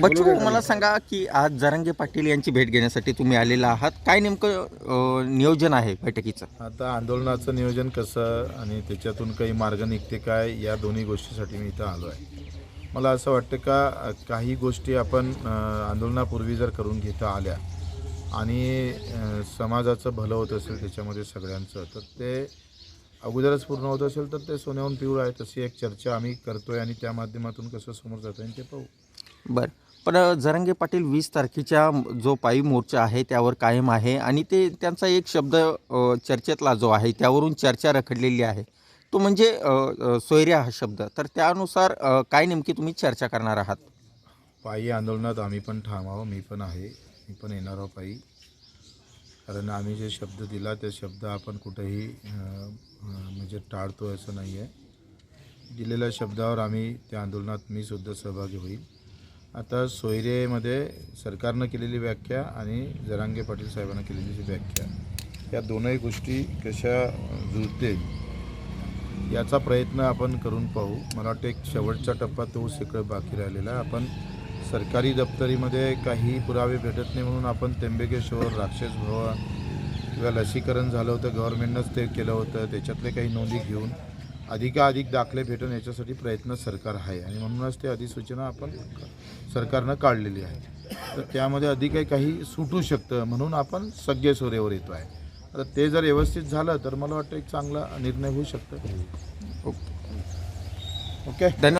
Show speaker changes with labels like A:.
A: बच्चू मला सांगा की आज जरांगे पाटील यांची भेट घेण्यासाठी तुम्ही आलेला आहात. काय नेमकं नियोजन आहे बैठकीचं?
B: आता आंदोलनाचं नियोजन कसं आणि त्याच्यातून काही मार्ग निघते काय या दोन्ही गोष्टीसाठी मी इथं आलो आहे. मला असं वाटतं का काही गोष्टी आपण आंदोलनापूर्वी जर करून घेता आल्या आणि समाजाचं भलं होत असेल त्याच्यामध्ये सगळ्यांचं तर ते अगोदरच पूर्ण होत असेल तर ते सोन्याहून पिवळं आहे. तशी एक चर्चा आम्ही करतोय आणि त्या माध्यमातून कसं समोर जाता येईल ते पाहू.
A: बरं. पण जरांगे पाटील वीस तारखेच्या जो पायी मोर्चा आहे त्यावर कायम आहे आणि ते त्यांचा एक शब्द चर्चेतला जो आहे त्यावरून चर्चा रखडलेली आहे. तो म्हणजे सोयऱ्या हा शब्द. तर त्यानुसार काय नेमकी तुम्ही चर्चा करणार आहात?
B: पायी आंदोलनात आम्ही पण ठाम आहोत. मी पण आहे. मी पण येणार आहोत पायी. कारण आम्ही जे शब्द दिला ते शब्द आपण कुठेही म्हणजे टाळतो असं नाही आहे दिलेल्या शब्दावर आम्ही त्या आंदोलनात मी सुद्धा सहभागी होईल. आता सोयरेमध्ये सरकारनं केलेली व्याख्या आणि जरांगे पाटील साहेबांना केलेली जी व्याख्या या दोनही गोष्टी कशा जुळतील याचा प्रयत्न आपण करून पाहू. मला वाटतं एक शेवटचा टप्पा तो सगळं बाकी राहिलेला आपण सरकारी दप्तरीमध्ये काही पुरावे भेटत नाही म्हणून आपण त्र्यंबकेश्वर राक्षस भवन किंवा लसीकरण झालं होतं गव्हर्नमेंटनंच ते केलं होतं त्याच्यातले काही नोंदी घेऊन अधिकाधिक दाखले भेटून याच्यासाठी प्रयत्न सरकार आहे. आणि म्हणूनच ते अधिसूचना आपण सरकारनं काढलेली आहे. तर त्यामध्ये अधिकही काही सुटू शकतं म्हणून आपण सगळे सोरेवर येतो आहे आता ते जर व्यवस्थित झालं तर मला वाटतं एक चांगला निर्णय होऊ शकतो. ओके?
A: धन्यवाद.